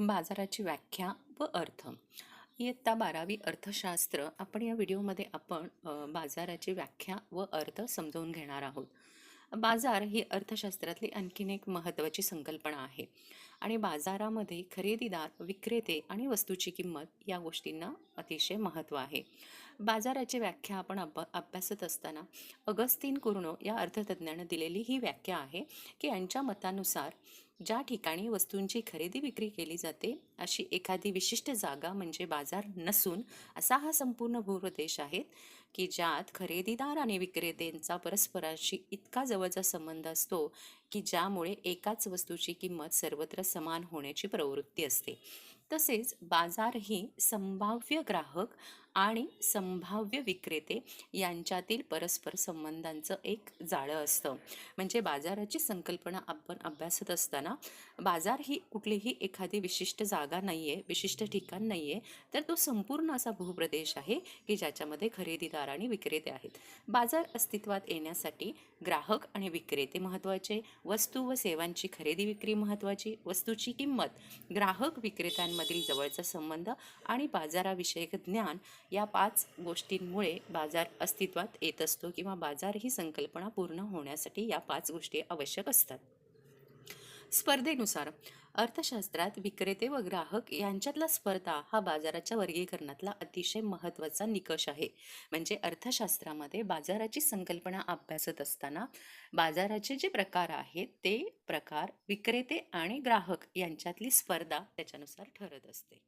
बाजाराची व्याख्या व अर्थ. इयत्ता बारावी अर्थशास्त्र आपण या व्हिडिओमध्ये आपण बाजाराची व्याख्या व अर्थ समजावून घेणार आहोत. बाजार ही अर्थशास्त्रातली आणखीन एक महत्त्वाची संकल्पना आहे आणि बाजारामध्ये खरेदीदार विक्रेते आणि वस्तूची किंमत या गोष्टींना अतिशय महत्त्व आहे. बाजाराची व्याख्या आपण अभ अभ्यासत असताना अगस्तीन कुर्णो या अर्थतज्ज्ञानं दिलेली ही व्याख्या आहे की यांच्या मतानुसार ज्या ठिकाणी वस्तूंची खरेदी विक्री केली जाते अशी एखादी विशिष्ट जागा म्हणजे बाजार नसून असा हा संपूर्ण भूप्रदेश आहे की ज्यात खरेदीदार आणि विक्रेत्यांचा परस्पराशी इतका जवळचा संबंध असतो की ज्यामुळे एकाच वस्तूची किंमत सर्वत्र समान होण्याची प्रवृत्ती असते. तसेच बाजार ही संभाव्य ग्राहक आणि संभाव्य विक्रेते यांच्यातील परस्पर संबंधांचं एक जाळं असतं. म्हणजे बाजाराची संकल्पना आपण अभ्यासत असताना बाजार ही कुठलीही एखादी विशिष्ट जागा नाही आहे विशिष्ट ठिकाण नाही आहे तर तो संपूर्ण असा भूप्रदेश आहे की ज्याच्यामध्ये खरेदीदार आणि विक्रेते आहेत. बाजार अस्तित्वात येण्यासाठी ग्राहक आणि विक्रेते महत्त्वाचे वस्तू व सेवांची खरेदी विक्री महत्त्वाची वस्तूची किंमत ग्राहक विक्रेत्यांमधील जवळचा संबंध आणि बाजाराविषयक ज्ञान या पाच गोष्टींमुळे बाजार अस्तित्वात येत असतो किंवा बाजार ही संकल्पना पूर्ण होण्यासाठी या पाच गोष्टी आवश्यक असतात. स्पर्धेनुसार. अर्थशास्त्रात विक्रेते व ग्राहक यांच्यातला स्पर्धा हा बाजाराच्या वर्गीकरणातला अतिशय महत्त्वाचा निकष आहे. म्हणजे अर्थशास्त्रामध्ये बाजाराची संकल्पना अभ्यासत असताना बाजाराचे जे प्रकार आहेत ते प्रकार विक्रेते आणि ग्राहक यांच्यातली स्पर्धा त्याच्यानुसार ठरत असते.